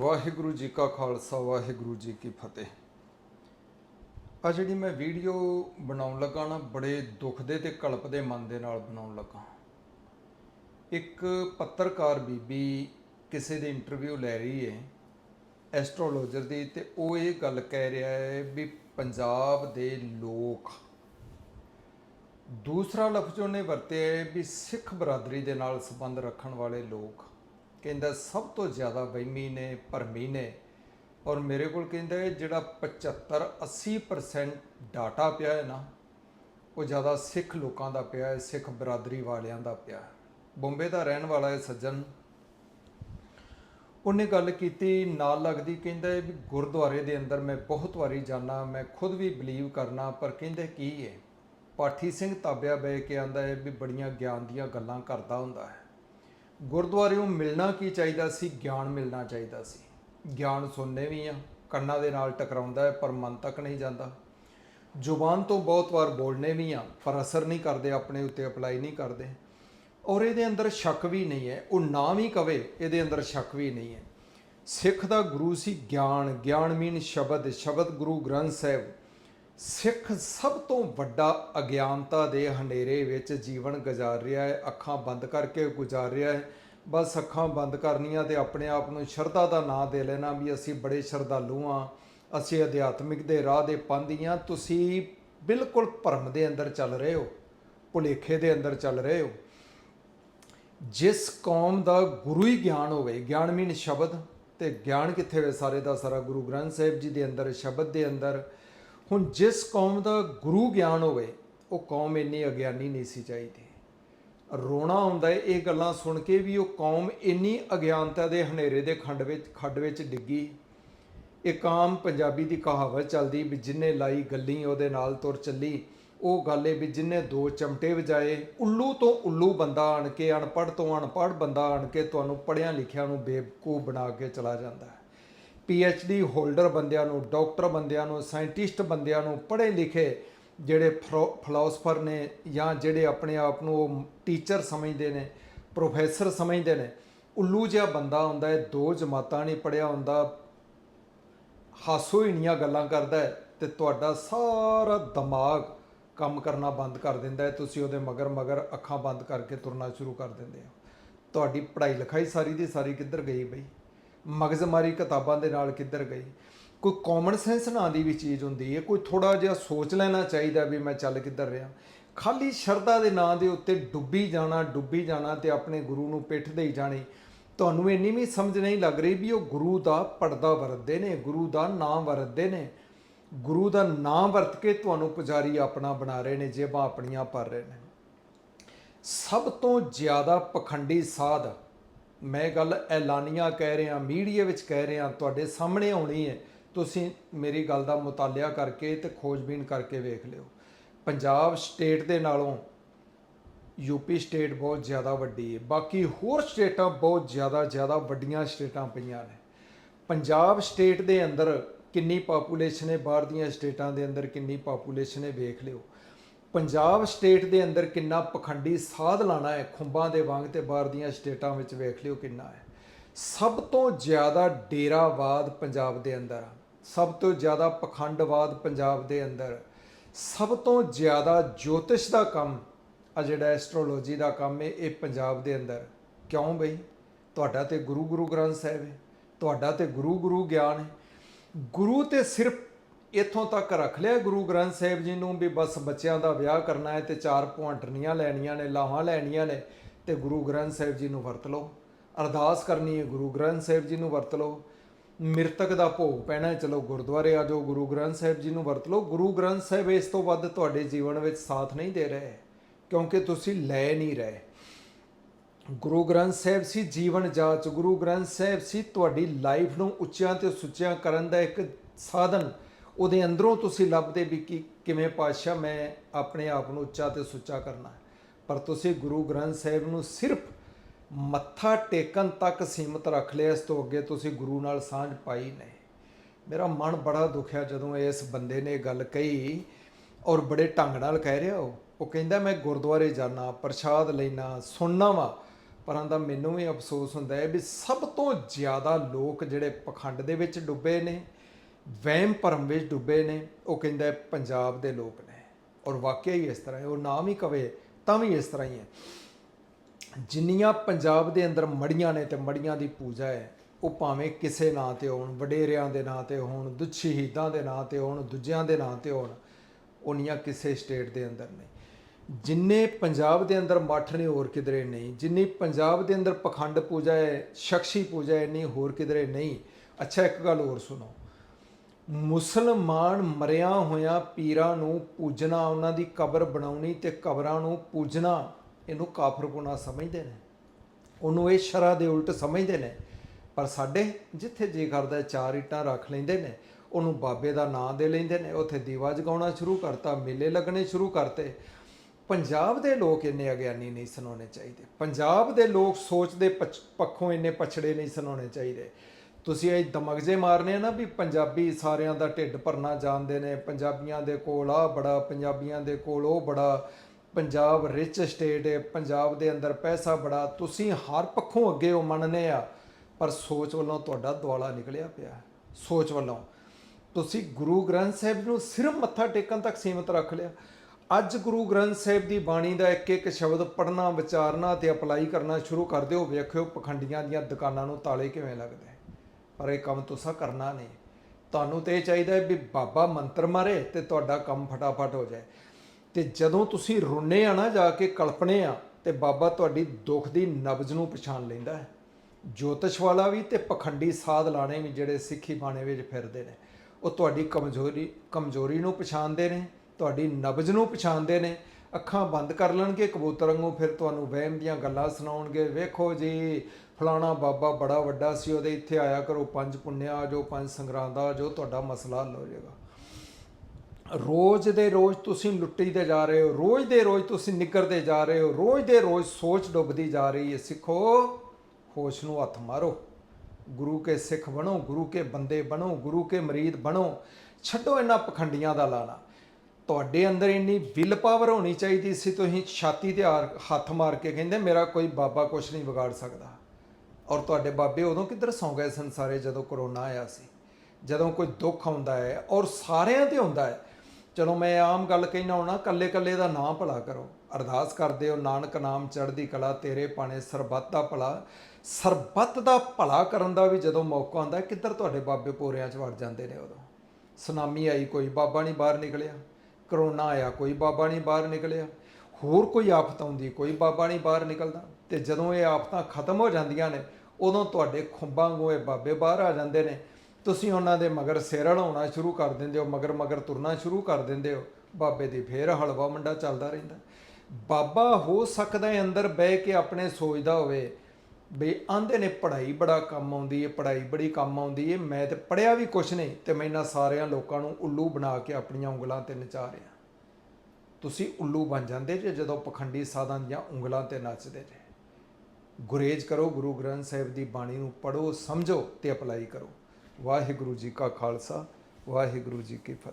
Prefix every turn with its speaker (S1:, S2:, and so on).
S1: ਵਾਹਿਗੁਰੂ ਜੀ ਕਾ ਖਾਲਸਾ, ਵਾਹਿਗੁਰੂ ਜੀ ਕੀ ਫਤਿਹ। ਆ ਜਿਹੜੀ ਮੈਂ ਵੀਡੀਓ ਬਣਾਉਣ ਲੱਗਾ ਨਾ, ਬੜੇ ਦੁੱਖ ਦੇ ਤੇ ਕਲਪ ਦੇ ਮਨ ਦੇ ਨਾਲ ਬਣਾਉਣ ਲੱਗਾ। ਇੱਕ ਪੱਤਰਕਾਰ ਬੀਬੀ ਕਿਸੇ ਦੀ ਇੰਟਰਵਿਊ ਲੈ ਰਹੀ ਹੈ ਐਸਟ੍ਰੋਲੋਜਰ ਦੀ, ਤੇ ਉਹ ਇਹ ਗੱਲ ਕਹਿ ਰਿਹਾ ਹੈ ਵੀ ਪੰਜਾਬ ਦੇ ਲੋਕ, ਦੂਸਰਾ ਲਫ਼ਜ਼ ਉਹਨੇ ਵਰਤਿਆ ਹੈ ਵੀ ਸਿੱਖ ਬਰਾਦਰੀ ਦੇ ਨਾਲ ਸੰਬੰਧ ਰੱਖਣ ਵਾਲੇ ਲੋਕ ਕਹਿੰਦਾ, ਸਭ ਤੋਂ ਜ਼ਿਆਦਾ ਵਹਿਮੀ ਨੇ ਭਰਮੀ ਨੇ ਔਰ ਮੇਰੇ ਕੋਲ ਕਹਿੰਦਾ ਹੈ ਜਿਹੜਾ 75 80% ਡਾਟਾ ਪਿਆ ਹੈ ਨਾ, ਉਹ ਜ਼ਿਆਦਾ ਸਿੱਖ ਲੋਕਾਂ ਦਾ ਪਿਆ ਹੈ, ਸਿੱਖ ਬਰਾਦਰੀ ਵਾਲਿਆਂ ਦਾ ਪਿਆ ਹੈ। ਬੰਬੇ ਦਾ ਰਹਿਣ ਵਾਲਾ ਹੈ ਸੱਜਣ, ਉਹਨੇ ਗੱਲ ਕੀਤੀ, ਨਾਲ ਲੱਗਦੀ ਕਹਿੰਦਾ ਵੀ ਗੁਰਦੁਆਰੇ ਦੇ ਅੰਦਰ ਮੈਂ ਬਹੁਤ ਵਾਰੀ ਜਾਣਾ ਮੈਂ ਖੁਦ ਵੀ ਬਲੀਵ ਕਰਨਾ, ਪਰ ਕਹਿੰਦੇ ਕੀ ਹੈ ਪਾਠੀ ਸਿੰਘ ਤਾਬਿਆ ਬੈ ਕੇ ਆਂਦਾ ਹੈ ਵੀ ਬੜੀਆਂ ਗਿਆਨ ਦੀਆਂ ਗੱਲਾਂ ਕਰਦਾ ਹੁੰਦਾ ਹੈ। ਗੁਰਦੁਆਰਿਓਂ ਮਿਲਣਾ ਕੀ ਚਾਹੀਦਾ ਸੀ? ਗਿਆਨ ਮਿਲਣਾ ਚਾਹੀਦਾ ਸੀ। ਗਿਆਨ ਸੁਣਨੇ ਵੀ ਆ, ਕੰਨਾਂ ਦੇ ਨਾਲ ਟਕਰਾਉਂਦਾ ਹੈ, ਪਰ ਮਨ ਤੱਕ ਨਹੀਂ ਜਾਂਦਾ। ਜ਼ੁਬਾਨ ਤੋਂ ਬਹੁਤ ਵਾਰ ਬੋਲਨੇ ਵੀ ਆ, ਪਰ ਅਸਰ ਨਹੀਂ ਕਰਦੇ, ਆਪਣੇ ਉੱਤੇ ਅਪਲਾਈ ਨਹੀਂ ਕਰਦੇ। ਔਰ ਇਹਦੇ ਅੰਦਰ ਸ਼ੱਕ ਵੀ ਨਹੀਂ ਹੈ। ਉਹ ਨਾ ਵੀ ਕਵੇ, ਇਹਦੇ ਅੰਦਰ ਸ਼ੱਕ ਵੀ ਨਹੀਂ ਹੈ। ਸਿੱਖ ਦਾ ਗੁਰੂ ਸੀ ਗਿਆਨ। ਗਿਆਨ ਮੀਨ ਸ਼ਬਦ। ਸ਼ਬਦ ਗੁਰੂ ਗ੍ਰੰਥ ਸਾਹਿਬ ਸਿੱਖ ਸਭ ਤੋਂ ਵੱਡਾ ਅਗਿਆਨਤਾ ਦੇ ਹਨੇਰੇ ਵਿੱਚ ਜੀਵਨ ਗੁਜ਼ਾਰ ਰਿਹਾ ਹੈ, ਅੱਖਾਂ ਬੰਦ ਕਰਕੇ ਗੁਜ਼ਾਰ ਰਿਹਾ ਹੈ। ਬਸ ਅੱਖਾਂ ਬੰਦ ਕਰਨੀਆਂ ਤੇ ਆਪਣੇ ਆਪ ਨੂੰ ਸ਼ਰਧਾ ਦਾ ਨਾਂ ਦੇ ਲੈਣਾ ਵੀ ਅਸੀਂ ਬੜੇ ਸ਼ਰਧਾਲੂ ਹਾਂ। ਅਸੀਂ ਅਧਿਆਤਮਿਕ ਦੇ ਰਾਹ ਦੇ ਪੰਧੀਆਂ ਤੁਸੀਂ ਬਿਲਕੁਲ ਭਰਮ ਦੇ ਅੰਦਰ ਚੱਲ ਰਹੇ ਹੋ, ਭੁਲੇਖੇ ਦੇ ਅੰਦਰ ਚੱਲ ਰਹੇ ਹੋ। ਜਿਸ ਕੌਮ ਦਾ ਗੁਰੂ ਹੀ ਗਿਆਨ ਹੋਵੇ ਗਿਆਨ ਮੀਨ ਸ਼ਬਦ, ਤੇ ਗਿਆਨ ਕਿੱਥੇ ਵੇ ਸਾਰੇ ਦਾ ਸਾਰਾ ਗੁਰੂ ਗ੍ਰੰਥ ਸਾਹਿਬ ਜੀ ਦੇ ਅੰਦਰ, ਸ਼ਬਦ ਦੇ ਅੰਦਰ ਹੁਣ ਜਿਸ ਕੌਮ ਦਾ ਗੁਰੂ ਗਿਆਨ ਹੋਵੇ, ਉਹ ਕੌਮ ਇੰਨੀ ਅਗਿਆਨੀ ਨਹੀਂ ਸੀ ਚਾਹੀਦੀ। ਰੋਣਾ ਆਉਂਦਾ ਹੈ ਇਹ ਗੱਲਾਂ ਸੁਣ ਕੇ ਵੀ ਉਹ ਕੌਮ ਇੰਨੀ ਅਗਿਆਨਤਾ ਦੇ ਹਨੇਰੇ ਦੇ ਖੰਡ ਵਿੱਚ, ਖੱਡ ਵਿੱਚ ਡਿੱਗੀ। ਇੱਕ ਆਮ ਪੰਜਾਬੀ ਦੀ ਕਹਾਵਤ ਚੱਲਦੀ ਵੀ ਜਿੰਨੇ ਲਾਈ ਗੱਲੀ ਉਹਦੇ ਨਾਲ ਤੁਰ ਚੱਲੀ। ਉਹ ਗੱਲ ਏ ਵੀ ਜਿੰਨੇ ਦੋ ਚਮਟੇ ਵਜਾਏ, ਉੱਲੂ ਤੋਂ ਉੱਲੂ ਬੰਦਾ ਆਣ ਕੇ ਅਨਪੜ੍ਹ ਤੋਂ ਅਨਪੜ੍ਹ ਬੰਦਾ ਆਣ ਕੇ ਤੁਹਾਨੂੰ ਪੜ੍ਹਿਆ ਲਿਖਿਆ ਨੂੰ ਬੇਵਕੂਫ ਬਣਾ ਕੇ ਚਲਾ ਜਾਂਦਾ। ਹੈ ਪੀ ਐਚ ਡੀ ਹੋਲਡਰ ਬੰਦਿਆਂ ਨੂੰ ਡਾਕਟਰ ਬੰਦਿਆਂ ਨੂੰ ਸਾਇੰਟਿਸਟ ਬੰਦਿਆਂ ਨੂੰ ਪੜ੍ਹੇ ਲਿਖੇ ਜਿਹੜੇ ਫਿਲਾਸਫਰ ਨੇ ਜਾਂ ਜਿਹੜੇ ਆਪਣੇ ਆਪ ਨੂੰ ਉਹ ਟੀਚਰ ਸਮਝਦੇ ਨੇ ਪ੍ਰੋਫੈਸਰ ਸਮਝਦੇ ਨੇ, ਉੱਲੂ ਜਿਹਾ ਬੰਦਾ ਹੁੰਦਾ ਹੈ, ਦੋ ਜਮਾਤਾਂ ਨਹੀਂ ਪੜਿਆ ਹੁੰਦਾ, ਹਾਸੋ ਹੀਣੀਆਂ ਗੱਲਾਂ ਕਰਦਾ ਹੈ ਤੇ ਤੁਹਾਡਾ ਸਾਰਾ ਦਿਮਾਗ ਕੰਮ ਕਰਨਾ ਬੰਦ ਕਰ ਦਿੰਦਾ ਹੈ, ਤੁਸੀਂ ਉਹਦੇ ਮਗਰ ਮਗਰ ਅੱਖਾਂ ਬੰਦ ਕਰਕੇ ਤੁਰਨਾ ਸ਼ੁਰੂ ਕਰ ਦਿੰਦੇ ਹੋ। ਤੁਹਾਡੀ ਪੜ੍ਹਾਈ ਲਿਖਾਈ ਸਾਰੀ ਦੀ ਸਾਰੀ ਕਿੱਧਰ ਗਈ ਬਈ? ਮਗਜ਼ਮਾਰੀ ਕਿਤਾਬਾਂ ਦੇ ਨਾਲ ਕਿੱਧਰ ਗਈ? ਕੋਈ ਕਾਮਨ ਸੈਂਸ ਨਾਂ ਦੀ ਵੀ ਚੀਜ਼ ਹੁੰਦੀ ਹੈ, ਕੋਈ ਥੋੜਾ ਜਿਹਾ ਸੋਚ ਲੈਣਾ ਚਾਹੀਦਾ ਵੀ ਮੈਂ ਚੱਲ ਕਿੱਧਰ ਰਿਹਾ। ਖਾਲੀ ਸ਼ਰਧਾ ਦੇ ਨਾਂ ਦੇ ਉੱਤੇ ਡੁੱਬੀ ਜਾਣਾ ਡੁੱਬੀ ਜਾਣਾ ਤੇ ਆਪਣੇ ਗੁਰੂ ਨੂੰ ਪਿੱਠ ਦੇਈ ਜਾਣੀ। ਤੁਹਾਨੂੰ ਇੰਨੀ ਵੀ ਸਮਝ ਨਹੀਂ ਲੱਗ ਰਹੀ ਵੀ ਉਹ ਗੁਰੂ ਦਾ ਪਰਦਾ ਵਰਤਦੇ ਨੇ, ਗੁਰੂ ਦਾ ਨਾਮ ਵਰਤਦੇ ਨੇ। ਗੁਰੂ ਦਾ ਨਾਮ ਵਰਤ ਕੇ ਤੁਹਾਨੂੰ ਪੁਜਾਰੀ ਆਪਣਾ ਬਣਾ ਰਹੇ ਨੇ, ਜੇਬਾਂ ਆਪਣੀਆਂ ਭਰ ਰਹੇ ਨੇ। ਸਭ ਤੋਂ ਜ਼ਿਆਦਾ ਪਖੰਡੀ ਸਾਧ ਮੈਂ ਗੱਲ ਐਲਾਨੀਆਂ ਕਹਿ ਰਿਹਾ, ਮੀਡੀਆ ਵਿੱਚ ਕਹਿ ਰਿਹਾ, ਤੁਹਾਡੇ ਸਾਹਮਣੇ ਆਉਣੀ ਹੈ। ਤੁਸੀਂ ਮੇਰੀ ਗੱਲ ਦਾ ਮੁਤਾਲਿਆ ਕਰਕੇ ਤੇ ਖੋਜਬੀਨ ਕਰਕੇ ਵੇਖ ਲਿਓ। ਪੰਜਾਬ ਸਟੇਟ ਦੇ ਨਾਲੋਂ ਯੂਪੀ ਸਟੇਟ ਬਹੁਤ ਜ਼ਿਆਦਾ ਵੱਡੀ ਹੈ। ਬਾਕੀ ਹੋਰ ਸਟੇਟਾਂ ਬਹੁਤ ਜ਼ਿਆਦਾ ਜ਼ਿਆਦਾ ਵੱਡੀਆਂ ਸਟੇਟਾਂ ਪਈਆਂ ਨੇ। ਪੰਜਾਬ ਸਟੇਟ ਦੇ ਅੰਦਰ ਕਿੰਨੀ ਪਾਪੂਲੇਸ਼ਨ ਹੈ? ਬਾਹਰ ਦੀਆਂ ਸਟੇਟਾਂ ਦੇ ਅੰਦਰ ਕਿੰਨੀ ਪਾਪੂਲੇਸ਼ਨ ਹੈ? ਵੇਖ ਲਿਓ। ਪੰਜਾਬ ਸਟੇਟ ਦੇ ਅੰਦਰ ਕਿੰਨਾ ਪਖੰਡੀ ਸਾਧ ਲਾਣਾ ਹੈ, ਖੁੰਬਾਂ ਦੇ ਵਾਂਗ ਤੇ ਬਾਹਰ ਦੀਆਂ ਸਟੇਟਾਂ ਵਿੱਚ ਵੇਖ ਲਿਓ ਕਿੰਨਾ ਹੈ। ਸਭ ਤੋਂ ਜ਼ਿਆਦਾ ਡੇਰਾਵਾਦ ਪੰਜਾਬ ਦੇ ਅੰਦਰ ਸਭ ਤੋਂ ਜ਼ਿਆਦਾ ਪਖੰਡਵਾਦ ਪੰਜਾਬ ਦੇ ਅੰਦਰ। ਸਭ ਤੋਂ ਜ਼ਿਆਦਾ ਜੋਤਿਸ਼ ਦਾ ਕੰਮ ਆ ਜਿਹੜਾ ਐਸਟ੍ਰੋਲੋਜੀ ਦਾ ਕੰਮ ਹੈ, ਇਹ ਪੰਜਾਬ ਦੇ ਅੰਦਰ। ਕਿਉਂ ਬਈ? ਤੁਹਾਡਾ ਤੇ ਗੁਰੂ ਗੁਰੂ ਗ੍ਰੰਥ ਸਾਹਿਬ ਹੈ, ਤੁਹਾਡਾ ਤੇ ਗੁਰੂ ਗੁਰੂ ਗਿਆਨ ਹੈ। ਗੁਰੂ ਤੇ ਸਿਰਫ ਇੱਥੋਂ ਤੱਕ ਰੱਖ ਲਿਆ। ਗੁਰੂ ਗ੍ਰੰਥ ਸਾਹਿਬ ਜੀ ਨੂੰ ਵੀ ਬਸ ਬੱਚਿਆਂ ਦਾ ਵਿਆਹ ਕਰਨਾ ਹੈ ਤੇ ਚਾਰ ਪੁਆਂਟਣੀਆਂ ਲੈਣੀਆਂ ਨੇ ਲਾਹਾਂ ਲੈਣੀਆਂ ਨੇ ਤੇ ਗੁਰੂ ਗ੍ਰੰਥ ਸਾਹਿਬ ਜੀ ਨੂੰ ਵਰਤ ਲਓ। ਅਰਦਾਸ ਕਰਨੀ ਹੈ, ਗੁਰੂ ਗ੍ਰੰਥ ਸਾਹਿਬ ਜੀ ਨੂੰ ਵਰਤ ਲਓ। ਮਿਰਤਕ ਦਾ ਭੋਗ ਪੈਣਾ ਚਲੋ ਗੁਰਦੁਆਰੇ ਆ ਜਾਓ, ਗੁਰੂ ਗ੍ਰੰਥ ਸਾਹਿਬ ਜੀ ਨੂੰ ਵਰਤ ਲਓ। ਗੁਰੂ ਗ੍ਰੰਥ ਸਾਹਿਬ ਇਸ ਤੋਂ ਵੱਧ ਤੁਹਾਡੇ ਜੀਵਨ ਵਿੱਚ ਸਾਥ ਨਹੀਂ ਦੇ ਰਹੇ, ਕਿਉਂਕਿ ਤੁਸੀਂ ਲੈ ਨਹੀਂ ਰਹੇ। ਗੁਰੂ ਗ੍ਰੰਥ ਸਾਹਿਬ ਸੀ ਜੀਵਨ ਜਾਚ, ਗੁਰੂ ਗ੍ਰੰਥ ਸਾਹਿਬ ਸੀ ਤੁਹਾਡੀ ਲਾਈਫ ਨੂੰ ਉੱਚਿਆਂ ਤੇ ਸੁੱਚਿਆਂ ਕਰਨ ਦਾ ਇੱਕ ਸਾਧਨ। ਉਹਦੇ ਅੰਦਰੋਂ ਤੁਸੀਂ ਲੱਭਦੇ ਵੀ ਕਿ ਕਿਵੇਂ ਪਾਤਸ਼ਾਹ ਮੈਂ ਆਪਣੇ ਆਪ ਨੂੰ ਉੱਚਾ ਤੇ ਸੁੱਚਾ ਕਰਨਾ ਪਰ ਤੁਸੀਂ ਗੁਰੂ ਗ੍ਰੰਥ ਸਾਹਿਬ ਨੂੰ ਸਿਰਫ ਮੱਥਾ ਟੇਕਣ ਤੱਕ ਸੀਮਤ ਰੱਖ ਲਿਆ, ਇਸ ਤੋਂ ਅੱਗੇ ਤੁਸੀਂ ਗੁਰੂ ਨਾਲ ਸਾਂਝ ਪਾਈ ਨਹੀਂ। ਮੇਰਾ ਮਨ ਬੜਾ ਦੁਖਿਆ ਜਦੋਂ ਇਸ ਬੰਦੇ ਨੇ ਗੱਲ ਕਹੀ ਔਰ ਬੜੇ ਢੰਗ ਨਾਲ ਕਹਿ ਰਿਹਾ ਉਹ। ਉਹ ਕਹਿੰਦਾ, ਮੈਂ ਗੁਰਦੁਆਰੇ ਜਾਣਾ ਪ੍ਰਸ਼ਾਦ ਲੈਣਾ ਸੁਣਨਾ ਵਾ। ਪਰ ਆਂਦਾ ਮੈਨੂੰ ਵੀ ਅਫਸੋਸ ਹੁੰਦਾ ਹੈ ਵੀ ਸਭ ਤੋਂ ਜ਼ਿਆਦਾ ਲੋਕ ਜਿਹੜੇ ਪਖੰਡ ਦੇ ਵਿੱਚ ਡੁੱਬੇ ਨੇ ਵਹਿਮ ਭਰਮ ਵਿੱਚ ਡੁੱਬੇ ਨੇ, ਉਹ ਕਹਿੰਦਾ ਪੰਜਾਬ ਦੇ ਲੋਕ ਨੇ। ਔਰ ਵਾਕਿਆ ਹੀ ਇਸ ਤਰ੍ਹਾਂ ਹੈ, ਉਹ ਨਾਮ ਹੀ ਕਵੇ ਤਾਂ ਵੀ ਇਸ ਤਰ੍ਹਾਂ ਹੀ ਹੈ। ਜਿੰਨੀਆਂ ਪੰਜਾਬ ਦੇ ਅੰਦਰ ਮੜੀਆਂ ਨੇ ਤੇ ਮੜੀਆਂ ਦੀ ਪੂਜਾ ਹੈ, ਉਹ ਭਾਵੇਂ ਕਿਸੇ ਨਾਂ ਤੇ ਹੋਣ, ਵਡੇਰਿਆਂ ਦੇ ਨਾਂ ਤੇ ਹੋਣ, ਦੁੱਧ ਸ਼ਹੀਦਾਂ ਦੇ ਨਾਂ ਤੇ ਹੋਣ, ਦੂਜਿਆਂ ਦੇ ਨਾਂ ਤੇ ਹੋਣ ਉਨੀਆਂ ਕਿਸੇ ਸਟੇਟ ਦੇ ਅੰਦਰ ਨਹੀਂ। ਜਿੰਨੇ ਪੰਜਾਬ ਦੇ ਅੰਦਰ ਮੱਠ ਨੇ, ਹੋਰ ਕਿਧਰੇ ਨਹੀਂ। ਜਿੰਨੀ ਪੰਜਾਬ ਦੇ ਅੰਦਰ ਪਖੰਡ ਪੂਜਾ ਹੈ, ਸ਼ਖਸੀ ਪੂਜਾ ਹੈ ਨਹੀਂ ਹੋਰ ਕਿਧਰੇ ਨਹੀਂ। ਅੱਛਾ, ਇੱਕ ਗੱਲ ਹੋਰ ਸੁਣੋ। ਮੁਸਲਮਾਨ ਮਰਿਆ ਹੋਇਆ ਪੀਰਾਂ ਨੂੰ ਪੂਜਣਾ, ਉਹਨਾਂ ਦੀ ਕਬਰ ਬਣਾਉਣੀ ਤੇ ਕਬਰਾਂ ਨੂੰ ਪੂਜਣਾ, ਇਹਨੂੰ ਕਾਫਰਪੁਣਾ ਸਮਝਦੇ ਨੇ। ਉਹਨੂੰ ਇਹ ਸ਼ਰਾ ਦੇ ਉਲਟ ਸਮਝਦੇ ਨੇ। ਪਰ ਸਾਡੇ ਜਿੱਥੇ ਜੇ ਕਰਦਾ ਚਾਰ ਇੱਟਾਂ ਰੱਖ ਲੈਂਦੇ ਨੇ, ਉਹਨੂੰ ਬਾਬੇ ਦਾ ਨਾਂ ਦੇ ਲੈਂਦੇ ਨੇ। ਉੱਥੇ ਦੀਵਾ ਜਗਾਉਣਾ ਸ਼ੁਰੂ ਕਰਤਾ, ਮੇਲੇ ਲੱਗਣੇ ਸ਼ੁਰੂ ਕਰਤੇ। ਪੰਜਾਬ ਦੇ ਲੋਕ ਇੰਨੇ ਅਗਿਆਨੀ ਨਹੀਂ ਸੁਣਾਉਣੇ ਚਾਹੀਦੇ। ਪੰਜਾਬ ਦੇ ਲੋਕ ਸੋਚ ਦੇ ਪਛ- ਪੱਖੋਂ ਇੰਨੇ ਪਛੜੇ ਨਹੀਂ ਸੁਣਾਉਣੇ ਚਾਹੀਦੇ। ਤੁਸੀਂ ਇਹ ਦਮਗਜੇ ਮਾਰਨੇ ਆ ਨਾ ਵੀ ਪੰਜਾਬੀ ਸਾਰਿਆਂ ਦਾ ਢਿੱਡ ਭਰਨਾ ਜਾਣਦੇ ਨੇ, ਪੰਜਾਬੀਆਂ ਦੇ ਕੋਲ ਆ ਬੜਾ, ਪੰਜਾਬੀਆਂ ਦੇ ਕੋਲ ਉਹ ਬੜਾ। ਪੰਜਾਬ ਰਿਚ ਸਟੇਟ ਹੈ, ਪੰਜਾਬ ਦੇ ਅੰਦਰ ਪੈਸਾ ਬੜਾ। ਤੁਸੀਂ ਹਰ ਪੱਖੋਂ ਅੱਗੇ ਉਹ ਮੰਨਨੇ ਆ, ਪਰ ਸੋਚ ਵੱਲੋਂ ਤੁਹਾਡਾ ਦੁਆਲਾ ਨਿਕਲਿਆ ਪਿਆ ਸੋਚ ਵੱਲੋਂ। ਤੁਸੀਂ ਗੁਰੂ ਗ੍ਰੰਥ ਸਾਹਿਬ ਨੂੰ ਸਿਰਫ ਮੱਥਾ ਟੇਕਣ ਤੱਕ ਸੀਮਤ ਰੱਖ ਲਿਆ। ਅੱਜ ਗੁਰੂ ਗ੍ਰੰਥ ਸਾਹਿਬ ਦੀ ਬਾਣੀ ਦਾ ਇੱਕ ਇੱਕ ਸ਼ਬਦ ਪੜ੍ਹਨਾ, ਵਿਚਾਰਨਾ ਤੇ ਅਪਲਾਈ ਕਰਨਾ ਸ਼ੁਰੂ ਕਰ ਦਿਓ। ਵੇਖਿਓ ਪਖੰਡੀਆਂ ਦੀਆਂ ਦੁਕਾਨਾਂ ਨੂੰ ਤਾਲੇ ਕਿਵੇਂ ਲੱਗਦੇ। ਪਰ ਇਹ ਕੰਮ ਤੁਸੀਂ ਕਰਨਾ ਨਹੀਂ। ਤੁਹਾਨੂੰ ਤੇ ਇਹ ਚਾਹੀਦਾ ਹੈ ਵੀ ਬਾਬਾ ਮੰਤਰ ਮਾਰੇ ਤੇ ਤੁਹਾਡਾ ਕੰਮ ਫਟਾਫਟ ਹੋ ਜਾਏ। ਤੇ ਜਦੋਂ ਤੁਸੀਂ ਰੁੰਨੇ ਆ ਨਾ ਜਾ ਕੇ ਕਲਪਨੇ ਆ, ਤੇ ਬਾਬਾ ਤੁਹਾਡੀ ਦੁੱਖ ਦੀ ਨਬਜ਼ ਨੂੰ ਪਛਾਣ ਲੈਂਦਾ ਹੈ। ਜੋਤਿਸ਼ ਵਾਲਾ ਵੀ ਤੇ ਪਖੰਡੀ ਸਾਧ ਲਾਣੇ ਵੀ ਜਿਹੜੇ ਸਿੱਖੀ ਬਾਣੇ ਵਿੱਚ ਫਿਰਦੇ ਨੇ, ਉਹ ਤੁਹਾਡੀ ਕਮਜ਼ੋਰੀ ਕਮਜ਼ੋਰੀ ਨੂੰ ਪਛਾਣਦੇ ਨੇ, ਤੁਹਾਡੀ ਨਬਜ਼ ਨੂੰ ਪਛਾਣਦੇ ਨੇ। ਅੱਖਾਂ ਬੰਦ ਕਰ ਲੈਣਗੇ, ਕਬੂਤਰ ਵਾਂਗੂ ਫਿਰ ਤੁਹਾਨੂੰ ਵਹਿਮ ਦੀਆਂ ਗੱਲਾਂ ਸੁਣਾਉਣਗੇ। ਵੇਖੋ ਜੀ ਫਲਾਣਾ ਬਾਬਾ ਬੜਾ ਵੱਡਾ ਸੀ, ਉਹਦੇ ਇੱਥੇ ਆਇਆ ਕਰੋ ਪੰਜ ਪੁੰਨਿਆ ਜੋ ਪੰਜ ਸੰਗਰਾਂਦਾ ਜੋ ਤੁਹਾਡਾ ਮਸਲਾ ਹੱਲ ਹੋ ਜਾਏਗਾ। ਰੋਜ਼ ਦੇ ਰੋਜ਼ ਤੁਸੀਂ ਲੁੱਟੀ ਤੇ ਜਾ ਰਹੇ ਹੋ, ਰੋਜ਼ ਦੇ ਰੋਜ਼ ਤੁਸੀਂ ਨਿਕਰਦੇ ਜਾ ਰਹੇ ਹੋ, ਰੋਜ਼ ਦੇ ਰੋਜ਼ ਸੋਚ ਡੁੱਬਦੀ ਜਾ ਰਹੀ ਹੈ। ਸਿੱਖੋ, ਹੋਸ਼ ਨੂੰ ਹੱਥ ਮਾਰੋ। ਗੁਰੂ ਕੇ ਸਿੱਖ ਬਣੋ, ਗੁਰੂ ਕੇ ਬੰਦੇ ਬਣੋ, ਗੁਰੂ ਕੇ ਮਰੀਦ ਬਣੋ। ਛੱਡੋ ਇਹਨਾਂ ਪਖੰਡੀਆਂ ਦਾ ਲਾਣਾ। ਤੁਹਾਡੇ ਅੰਦਰ ਇੰਨੀ ਵਿਲ ਪਾਵਰ ਹੋਣੀ ਚਾਹੀਦੀ ਸੀ, ਤੁਸੀਂ ਛਾਤੀ ਤੇ ਹਾਰ- ਹੱਥ ਮਾਰ ਕੇ ਕਹਿੰਦੇ, ਮੇਰਾ ਕੋਈ ਬਾਬਾ ਕੁਛ ਨਹੀਂ ਵਿਗਾੜ ਸਕਦਾ। ਔਰ ਤੁਹਾਡੇ ਬਾਬੇ ਉਦੋਂ ਕਿੱਧਰ ਸੌਂ ਗਏ ਸਨ ਸਾਰੇ ਜਦੋਂ ਕਰੋਨਾ ਆਇਆ ਸੀ? ਜਦੋਂ ਕੋਈ ਦੁੱਖ ਆਉਂਦਾ ਹੈ ਔਰ ਸਾਰਿਆਂ ਤੇ ਹੁੰਦਾ ਹੈ। ਚਲੋ ਮੈਂ ਆਮ ਗੱਲ ਕਹਿਣਾ ਹੋਣਾ ਕੱਲੇ ਕੱਲੇ ਦਾ ਨਾਂ ਭਲਾ ਕਰੋ। ਅਰਦਾਸ ਕਰਦੇ ਹੋ, ਨਾਨਕ ਨਾਮ ਚੜ੍ਹਦੀ ਕਲਾ, ਤੇਰੇ ਪਾਣੇ ਸਰਬੱਤ ਦਾ ਭਲਾ। ਸਰਬੱਤ ਦਾ ਭਲਾ ਕਰਨ ਦਾ ਵੀ ਜਦੋਂ ਮੌਕਾ ਆਉਂਦਾ ਕਿੱਧਰ ਤੁਹਾਡੇ ਬਾਬੇ ਪੋਰਿਆਂ 'ਚ ਵੜ ਜਾਂਦੇ ਨੇ ਉਦੋਂ? ਸੁਨਾਮੀ ਆਈ, ਕੋਈ ਬਾਬਾ ਨਹੀਂ ਬਾਹਰ ਨਿਕਲਿਆ। ਕਰੋਨਾ ਆਇਆ, ਕੋਈ ਬਾਬਾ ਨਹੀਂ ਬਾਹਰ ਨਿਕਲਿਆ। ਹੋਰ ਕੋਈ ਆਫਤ ਆਉਂਦੀ, ਕੋਈ ਬਾਬਾ ਨਹੀਂ ਬਾਹਰ ਨਿਕਲਦਾ। ਤੇ ਜਦੋਂ ਇਹ ਆਫਤਾਂ ਖਤਮ ਹੋ ਜਾਂਦੀਆਂ ਨੇ ਉਦੋਂ ਤੁਹਾਡੇ ਖੁੰਬਾਂ ਵਾਂਗੂ ਇਹ ਬਾਬੇ ਬਾਹਰ ਆ ਜਾਂਦੇ ਨੇ। ਤੁਸੀਂ ਉਹਨਾਂ ਦੇ ਮਗਰ ਸਿਰ ਹਲਾਉਣਾ ਸ਼ੁਰੂ ਕਰ ਦਿੰਦੇ ਹੋ, ਮਗਰ ਮਗਰ ਤੁਰਨਾ ਸ਼ੁਰੂ ਕਰ ਦਿੰਦੇ ਹੋ। ਬਾਬੇ ਦੀ ਫੇਰ ਹਲਵਾ ਮੰਡਾ ਚੱਲਦਾ ਰਹਿੰਦਾ। ਬਾਬਾ ਹੋ ਸਕਦਾ ਹੈ ਅੰਦਰ ਬਹਿ ਕੇ ਆਪਣੇ ਸੋਚਦਾ ਹੋਵੇ ਵੀ ਆਂਦੇ ਨੇ ਪੜ੍ਹਾਈ ਬੜਾ ਕੰਮ ਆਉਂਦੀ ਹੈ ਪੜ੍ਹਾਈ ਬੜੀ ਕੰਮ ਆਉਂਦੀ ਹੈ ਮੈਂ ਤੇ ਪੜਿਆ ਵੀ ਕੁਛ ਨਹੀਂ ਤੇ ਮੈਂ ਇਹਨਾਂ ਸਾਰਿਆਂ ਲੋਕਾਂ ਨੂੰ ਉੱਲੂ ਬਣਾ ਕੇ ਆਪਣੀਆਂ ਉਂਗਲਾਂ ਤੇ ਨਚਾ ਰਿਹਾ। ਤੁਸੀਂ ਉੱਲੂ ਬਣ ਜਾਂਦੇ ਜੇ ਜਦੋਂ ਪਖੰਡੀ ਸਾਧਾਂ ਦੀਆਂ ਉਂਗਲਾਂ ਤੇ ਨੱਚਦੇ ਜੇ। ਗੁਰੇਜ ਕਰੋ, ਗੁਰੂ ਗ੍ਰੰਥ ਸਾਹਿਬ ਦੀ ਬਾਣੀ ਨੂੰ ਪੜੋ ਸਮਝੋ ਤੇ ਅਪਲਾਈ ਕਰੋ। ਵਾਹਿਗੁਰੂ ਜੀ ਕਾ ਖਾਲਸਾ, ਵਾਹਿਗੁਰੂ ਜੀ ਕੀ ਫਤਿਹ।